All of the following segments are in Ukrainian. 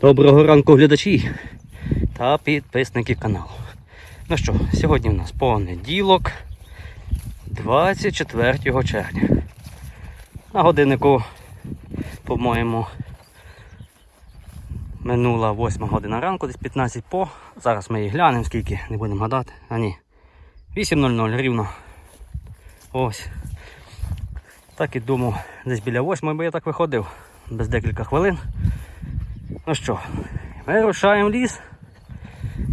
Доброго ранку глядачі та підписники каналу. Ну що, сьогодні у нас понеділок, 24 червня. На годиннику, по-моєму, минула 8 година ранку, десь 15 по. Зараз ми її глянемо, скільки не будемо гадати. А ні. 8.00 рівно. Ось. Так і думав, десь біля 8, бо я так виходив без декілька хвилин. Ну що, ми рушаємо в ліс.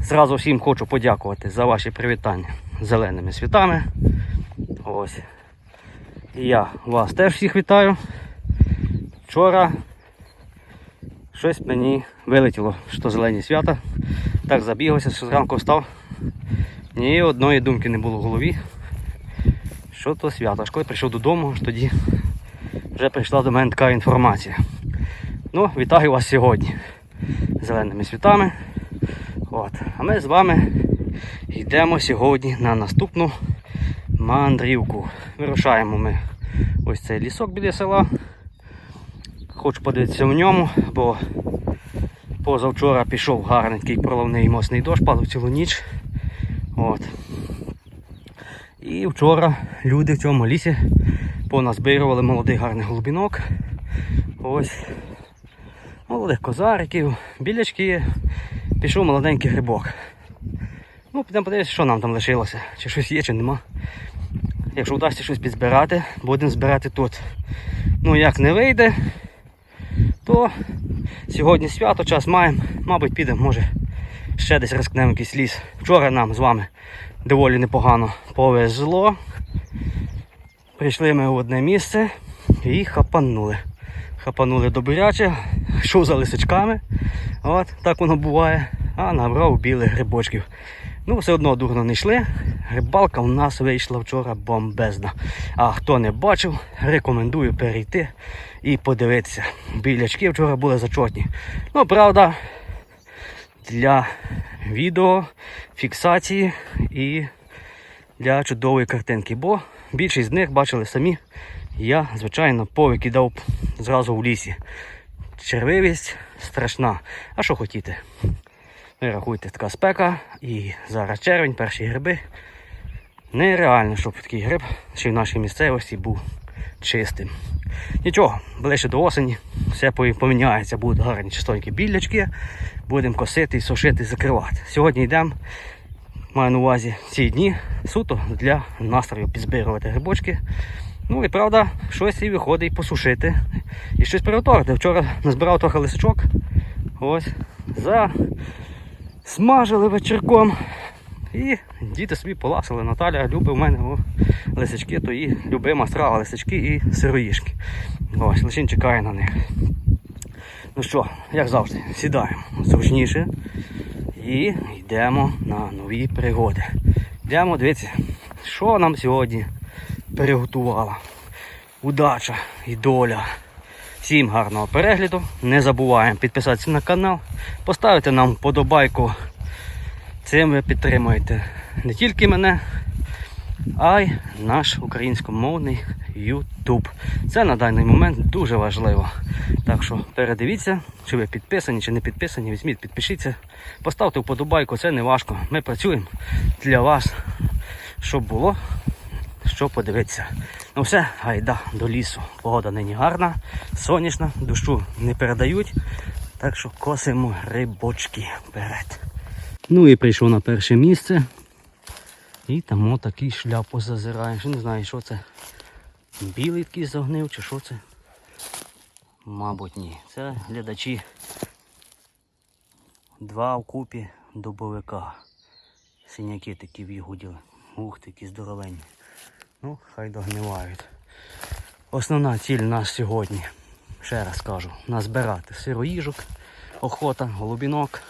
Зразу всім хочу подякувати за ваші привітання зеленими світами. Ось. І я вас теж всіх вітаю. Вчора щось мені вилетіло, що зелені свята. Так забігався, що зранку встав. Ні одної думки не було в голові. Що то свято. Аж коли прийшов додому, тоді вже прийшла до мене така інформація. Ну, вітаю вас сьогодні зеленими світами. От. А ми з вами йдемо сьогодні на наступну мандрівку. Вирушаємо ми ось цей лісок біля села. Хочу подивитися в ньому, бо позавчора пішов гарний такий проливний мосний дощ, падав цілу ніч. От. І вчора люди в цьому лісі поназбирували молодий гарний голубінок. Ось молодих козариків, білячки, пішов молоденький грибок. Ну, підемо подивитися, що нам там лишилося, чи щось є, чи нема. Якщо вдасться щось підзбирати, будемо збирати тут. Ну, як не вийде, то сьогодні свято, час маємо, мабуть, підемо, може, ще десь рискнемо якийсь ліс. Вчора нам з вами доволі непогано повезло. Прийшли ми в одне місце і хапанули. Хапанули добряче, йшов за лисичками. От, так воно буває. А набрав білих грибочків. Ну, все одно дурно не йшли. Рибалка у нас вийшла вчора бомбезна. А хто не бачив, рекомендую перейти і подивитися. Білячки вчора були зачотні. Ну, правда, для відео, фіксації і для чудової картинки. Бо більшість з них бачили самі. Я, звичайно, повикидав зразу в лісі. Червивість страшна. А що хотіти? Ви рахуйте, така спека і зараз червень, перші гриби. Нереально, щоб такий гриб ще в нашій місцевості був чистим. Нічого, ближче до осені, все поміняється, будуть гарні чистенькі білячки, будемо косити, сушити, закривати. Сьогодні йдемо, маю на увазі ці дні суто для настрою підзбирувати грибочки. Ну і правда, щось і виходить посушити. І щось приготувати. Вчора назбирав трохи лисичок. Ось. За смажили вечірком. І діти собі поласили. Наталя любить у мене о, лисички, то її любима страва, лисички і сироїшки. Ось, лише чекає на них. Ну що, як завжди, сідаємо зручніше і йдемо на нові пригоди. Йдемо, дивіться, що нам сьогодні приготувала. Удача і доля. Всім гарного перегляду. Не забуваємо підписатися на канал, поставити нам вподобайку. Цим ви підтримуєте не тільки мене, а й наш українськомовний YouTube. Це на даний момент дуже важливо. Так що передивіться, чи ви підписані, чи не підписані, візьміть, підпишіться, поставте вподобайку, це не важко. Ми працюємо для вас, щоб було що подивитися. Ну все, гайда до лісу. Погода нині гарна, сонячна, дощу не передають. Так що косимо грибочки вперед. Ну і прийшов на перше місце. І там отакий шляпу зазираєш. Не знаю, що це. Білий такий загнив чи що це. Мабуть, ні. Це глядачі. Два вкупі дубовика. Синяки такі вигуділи. Ух, такі здоровенні. Ну, хай догнивають. Основна ціль нас сьогодні, ще раз кажу, назбирати сироїжок, охота, голубінок.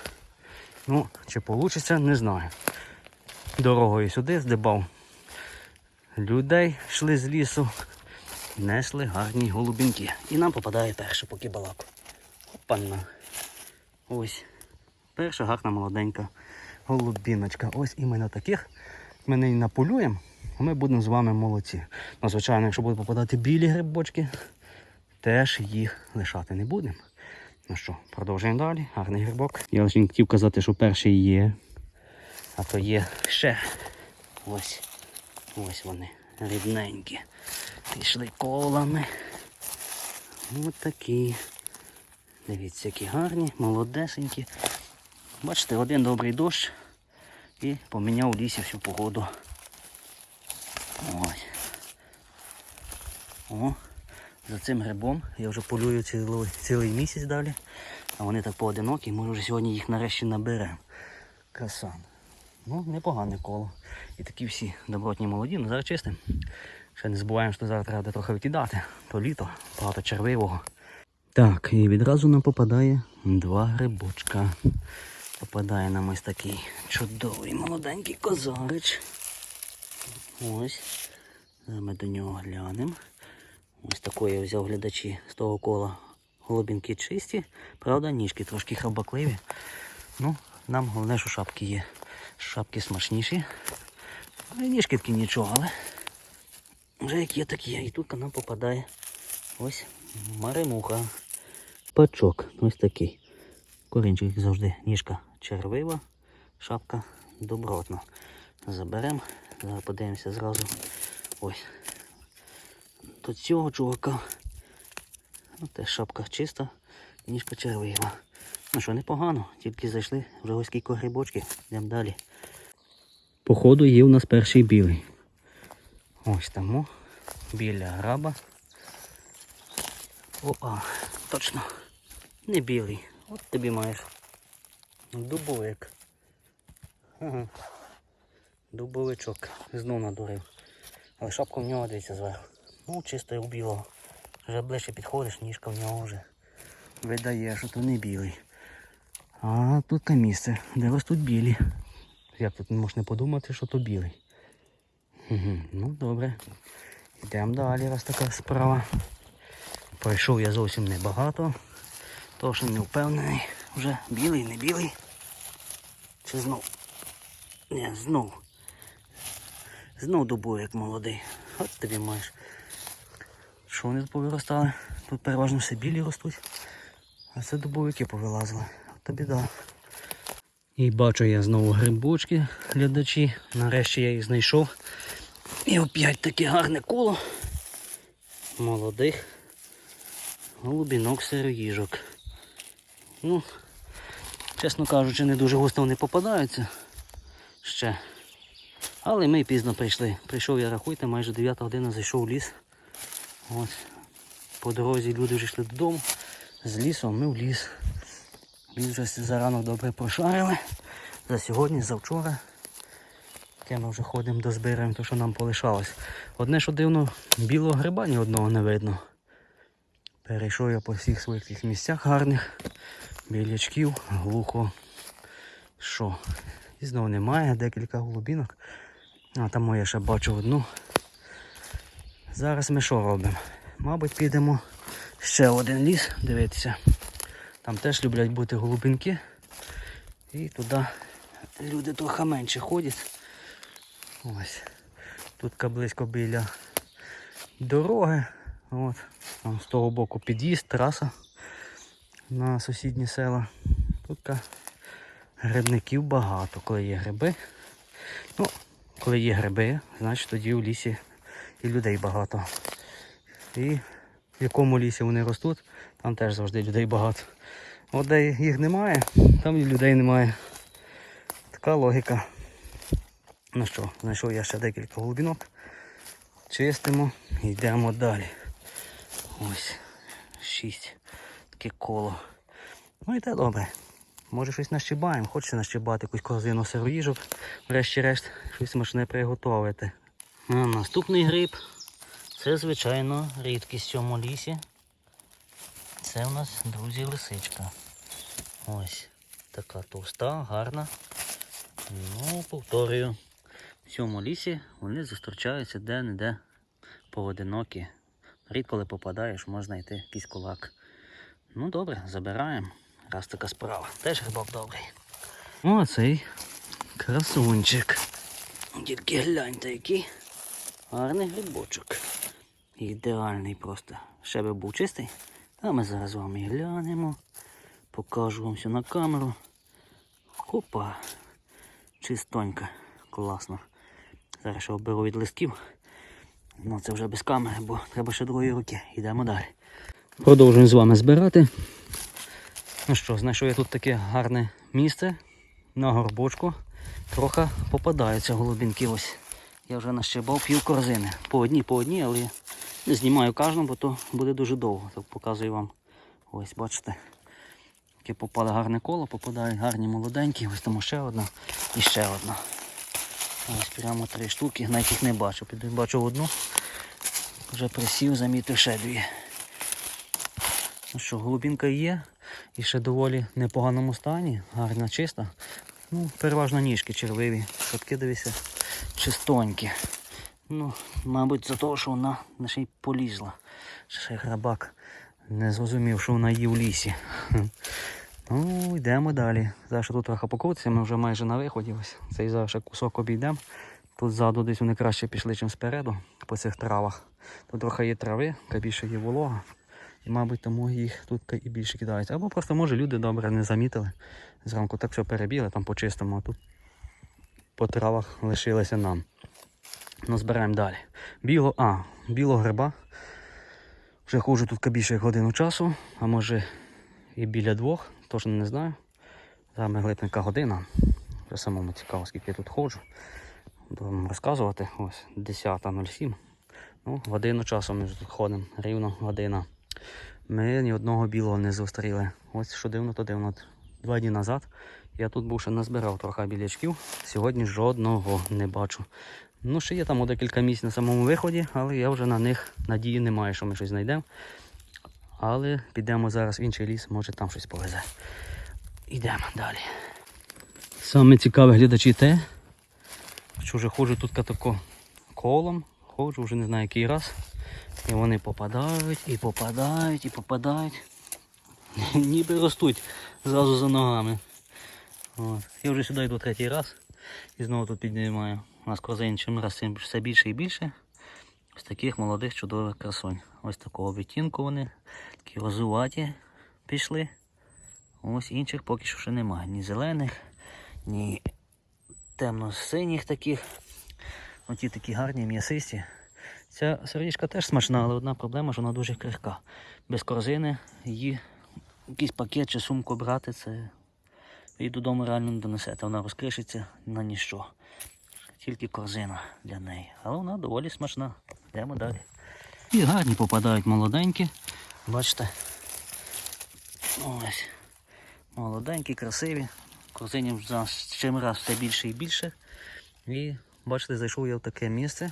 Ну, чи вийде, не знаю. Дорогою сюди здибав. Людей йшли з лісу, несли гарні голубінки. І нам попадає перше поки балаку. Опана. Ось. Перша гарна молоденька голубіночка. Ось іменно таких ми не наполюємо, а ми будемо з вами молодці. Ну, звичайно, якщо будуть попадати білі грибочки, теж їх лишати не будемо. Ну що, продовжуємо далі. Гарний грибок. Я лише не хотів казати, що перший є. А то є ще. Ось. Ось вони. Рідненькі. Пішли колами. Ось такі. Дивіться, які гарні, молодесенькі. Бачите, один добрий дощ і поміняв в лісі всю погоду. Ось. О, за цим грибом я вже полюю цілий, цілий місяць далі. А вони так поодинокі, може вже сьогодні їх нарешті наберемо. Краса. Ну, непогане коло. І такі всі добротні молоді, ну зараз чистим. Ще не забуваємо, що зараз треба трохи викидати. То літо, багато червивого. Так, і відразу нам попадає два грибочка. Попадає нам ось такий чудовий молоденький козарич. Ось. Ми до нього глянемо. Ось такої я взяв глядачі з того кола. Голубінки чисті, правда, ніжки трошки хабакливі. Ну, нам головне, що шапки є. Шапки смачніші. А ніжки такі нічого, але вже як є, так є. І тут нам попадає ось маремуха. Пачок ось такий. Корінчик завжди, ніжка червива, шапка добротна. Заберемо, зараз подивимося зразу. Ось. До цього чувака. Ну, теж шапка чиста, ніжка червива. Ну що, непогано, тільки зайшли вже ось кілька. Йдемо далі. Походу є у нас перший білий. Ось там о, біля граба. Опа, точно. Не білий. От тобі маєш. Дубовик. Ага. Дубовичок. Знов надурив. Але шапка в нього дивиться зверху. Ну, чисто у білого. Вже ближче підходиш, ніжка в нього вже видає, що то не білий. А тут таке місце, де ростуть білі. Як тут можна подумати, що то білий. Угу. Ну добре. Йдемо далі, раз така справа. Пройшов я зовсім небагато. Тож не впевнений. Вже білий, не білий. Чи знов? Ні, знов. Знов дубовик молодий. От тобі маєш. Що вони повиростали? Тут переважно все білі ростуть. А це дубовики повилазили. От тобі да. І бачу я знову грибочки, глядачі. Нарешті я їх знайшов. І опять таке гарне коло. Молодих. Голубінок сироїжок. Ну, чесно кажучи, не дуже густо вони попадаються ще. Але ми пізно прийшли. Прийшов я, рахуйте, майже 9 година зайшов в ліс. Ось. По дорозі люди вже йшли додому. З лісом ми в ліс. Ліс вже за ранок добре прошарили. За сьогодні, за вчора. Таке ми вже ходимо до збираємо, то що нам полишалось. Одне, що дивно, білого гриба ні одного не видно. Перейшов я по всіх своїх місцях гарних. Білячків, глухо. Що? І знову немає, декілька голубінок. А там я ще бачу одну. Зараз ми що робимо? Мабуть, підемо ще один ліс дивитися. Там теж люблять бути голубинки. І туди люди трохи менше ходять. Ось. Тут близько біля дороги. От. Там з того боку під'їзд, траса на сусідні села. Тут грибників багато, коли є гриби. Ну, коли є гриби, значить тоді в лісі і людей багато. І в якому лісі вони ростуть, там теж завжди людей багато. От де їх немає, там і людей немає. Така логіка. Ну що, знайшов я ще декілька голубінок. Чистимо і йдемо далі. Ось, шість. Таке коло. Ну і те добре. Може щось нащибаємо, хочеться нащибати якусь корзину сироїжок, врешті-решт щось смачне приготувати. А наступний гриб. Це, звичайно, рідкість в цьому лісі. Це у нас, друзі, лисичка. Ось така товста, гарна. Ну, повторюю, в цьому лісі вони зустрічаються де-не-де поодинокі. Рідко, коли попадаєш, можна йти якийсь кулак. Ну добре, забираємо. Раз така справа. Теж грибок добрий. О, цей красунчик. Тільки гляньте, який гарний грибочок. Ідеальний просто. Ще би був чистий. А ми зараз з вами глянемо. Покажу вам все на камеру. Хопа. Чистонька. Класно. Зараз ще оберу від листків. Ну це вже без камери, бо треба ще другої руки. Йдемо далі. Продовжуємо з вами збирати. Ну що, знайшов я тут таке гарне місце на горбочку. Трохи попадаються голубінки ось. Я вже нащебав пів корзини. По одній, по одній, але не знімаю кожну, бо то буде дуже довго. Так показую вам. Ось, бачите. Таке попало гарне коло, попадають гарні молоденькі. Ось тому ще одна і ще одна. Ось прямо три штуки, навіть їх не бачу. Бачу одну. Вже присів, замітив ще дві. Ну що, голубінка є і ще доволі непоганому стані, гарна, чиста. Ну, переважно ніжки червиві. Шатки дивися, чистонькі. Ну, мабуть, за того, що вона на ще й полізла. Ще грабак не зрозумів, що вона є в лісі. Ну, йдемо далі. Зараз тут трохи покрутися, ми вже майже на виході. Ось цей зараз ще кусок обійдемо. Тут ззаду десь вони краще пішли, ніж спереду, по цих травах. Тут трохи є трави, більше є волога. І, мабуть, тому їх тут і більше кидають. Або просто, може, люди добре не замітили. Зранку так все перебігли, там почистимо, а тут по травах лишилося нам. Ну, збираємо далі. Біло, а, білого гриба. Вже ходжу тут більше як годину часу, а може і біля двох, точно не знаю. Саме глибненька година. Вже самому цікаво, скільки я тут ходжу. Вам розказувати. Ось 10.07. Ну, годину часу ми тут ходимо, рівно година. Ми ні одного білого не зустріли. Ось що дивно, то дивно. Два дні назад я тут був ще назбирав трохи білячків. Сьогодні жодного не бачу. Ну, ще є там декілька місць на самому виході, але я вже на них надії не маю, що ми щось знайдемо. Але підемо зараз в інший ліс, може там щось повезе. Йдемо далі. Саме цікаве глядачі те, що вже ходжу тут тако колом, ходжу вже не знаю який раз. І вони попадають, і попадають, і попадають. Ніби ростуть зразу за ногами. От. Я вже сюди йду третій раз і знову тут піднімаю. У нас корзин чим раз все більше і більше. Ось таких молодих чудових красунь. Ось такого відтінку вони, такі розуваті пішли. Ось інших поки що ще немає. Ні зелених, ні темно-синіх таких. Оті такі гарні, м'ясисті. Ця сирічка теж смачна, але одна проблема, що вона дуже крихка. Без корзини її якийсь пакет чи сумку брати, це її додому реально не донесете. Вона розкришиться на ніщо. Тільки корзина для неї. Але вона доволі смачна. Йдемо далі. І гарні попадають молоденькі. Бачите? Ось. Молоденькі, красиві. Корзинів за чим раз все більше і більше. І бачите, зайшов я в таке місце.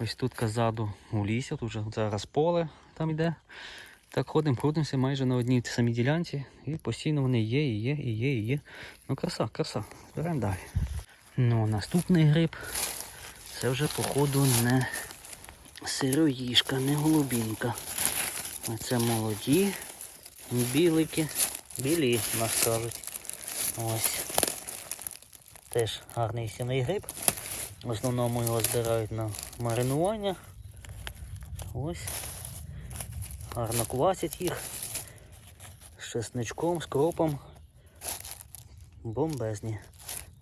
Ось тут ззаду лісі, тут вже зараз поле там йде. Так ходимо, крутимося майже на одній самій ділянці. І постійно вони є, і є, і є, і є. Ну краса, краса. Беремо далі. Ну, наступний гриб. Це вже, походу, не сироїшка, не голубінка. Це молоді, білики, білі, нас кажуть. Ось. Теж гарний сіний гриб. В основному його збирають на маринування. Ось. Гарно квасять їх. З чесничком, з. Бомбезні.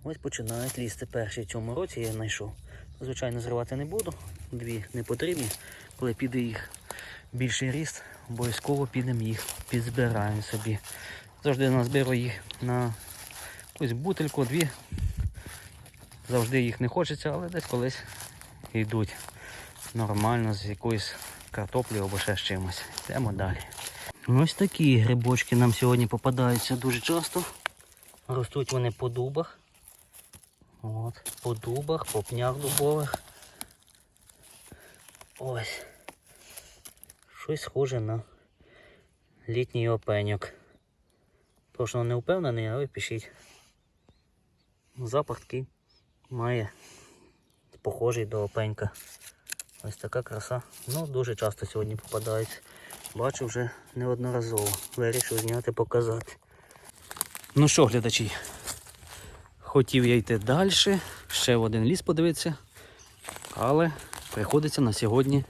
Ось починають лізти перші в цьому році я знайшов. Звичайно, зривати не буду. Дві не потрібні. Коли піде їх більший ріст, обов'язково підемо їх підзбираємо собі. Завжди назберу їх на якусь бутельку, дві. Завжди їх не хочеться, але десь колись йдуть нормально з якоюсь картоплею або ще з чимось. Йдемо далі. Ось такі грибочки нам сьогодні попадаються дуже часто. Ростуть вони по дубах. От, по дубах, по пнях дубових. Ось. Щось схоже на літній опеньок. Точно не впевнений, але пишіть. Запах такий має похожий до опенька. Ось така краса. Ну, дуже часто сьогодні попадають. Бачу вже неодноразово. Вирішив зняти, показати. Ну що, глядачі, хотів я йти далі, ще в один ліс подивитися, але приходиться на сьогодні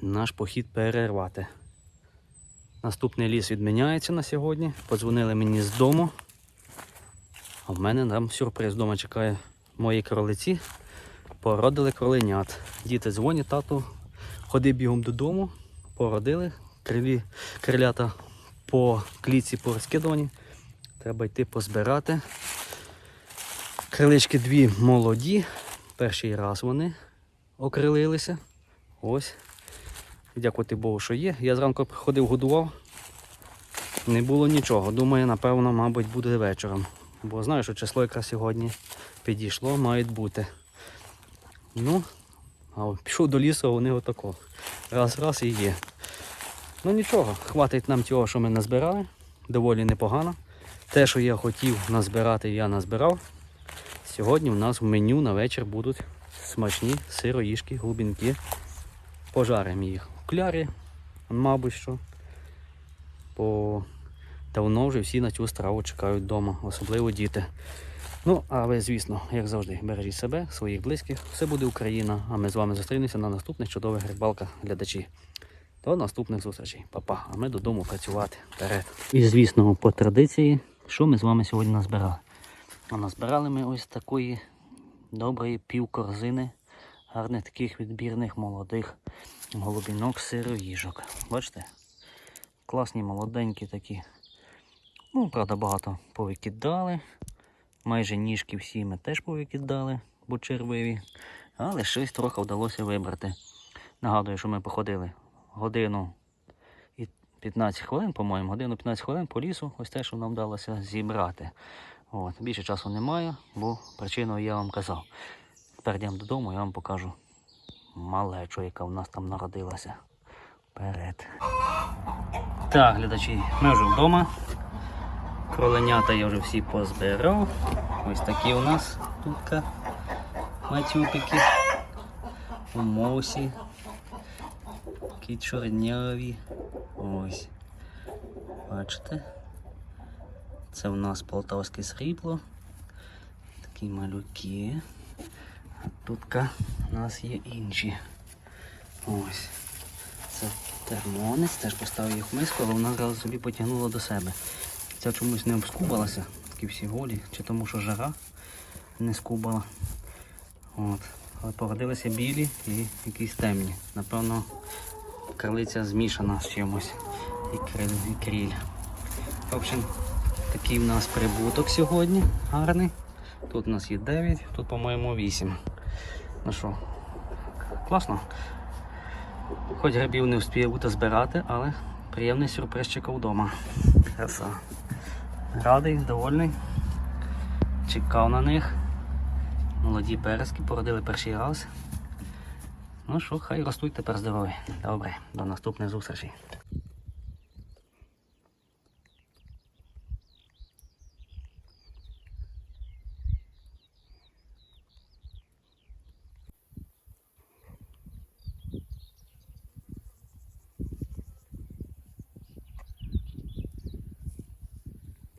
наш похід перервати. Наступний ліс відміняється на сьогодні. Подзвонили мені з дому. А в мене там сюрприз вдома чекає мої кролиці. Породили кроленят. Діти дзвонять, тату, ходи бігом додому, породили. Крилі, крилята по кліці порозкидувані. Треба йти позбирати. Крилички дві молоді. Перший раз вони окрилилися. Ось. Дякувати Богу, що є. Я зранку ходив, годував. Не було нічого. Думаю, напевно, мабуть, буде вечором. Бо знаю, що число якраз сьогодні підійшло, мають бути. Ну, а пішов до лісу, а вони отако. Раз, раз і є. Ну нічого, хватить нам цього, що ми назбирали. Доволі непогано. Те, що я хотів назбирати, я назбирав. Сьогодні у нас в меню на вечір будуть смачні сироїшки, глибінки. Пожаримо їх в клярі, мабуть що. Бо давно вже всі на цю страву чекають вдома, особливо діти. Ну, а ви, звісно, як завжди, бережіть себе, своїх близьких. Все буде Україна, а ми з вами зустрінемося на наступних чудових рибалках глядачі. До наступних зустрічей. Па-па, а ми додому працювати. Вперед. І звісно, по традиції, що ми з вами сьогодні назбирали? А назбирали ми ось такої доброї півкорзини гарних таких відбірних молодих голубінок сироїжок. Бачите? Класні, молоденькі такі. Ну, правда, багато повикидали. Майже ніжки всі ми теж повикидали, бо червиві. Але щось трохи вдалося вибрати. Нагадую, що ми походили годину і 15 хвилин, по-моєму, годину 15 хвилин по лісу. Ось те, що нам вдалося зібрати. От. Більше часу немає, бо причину я вам казав. Тепер йдемо додому, я вам покажу малечу, яка в нас там народилася. Вперед. Так, глядачі, ми вже вдома. Кроленята я вже всі позбирав. Ось такі у нас тут матюпики. У мосі. Такі чорняві. Ось. Бачите? Це у нас полтавське срібло. Такі малюки. А тут у нас є інші. Ось. Це термонець, теж поставив їх в миску, але вона одразу собі потягнула до себе. Ця чомусь не обскубалася, такі всі голі, чи тому що жара не скубала. От. Але породилися білі і якісь темні. Напевно, крилиця змішана з чимось і криль, і кріль. В общем, такий в нас прибуток сьогодні гарний. Тут у нас є 9, тут, по-моєму, 8. Ну що, класно. Хоч грибів не встиг бути збирати, але приємний сюрприз чекав вдома. Краса. Радий, довольний. Чекав на них. Молоді перески породили перший раз. Ну що, хай ростуть тепер здорові. Добре, до наступних зустрічей.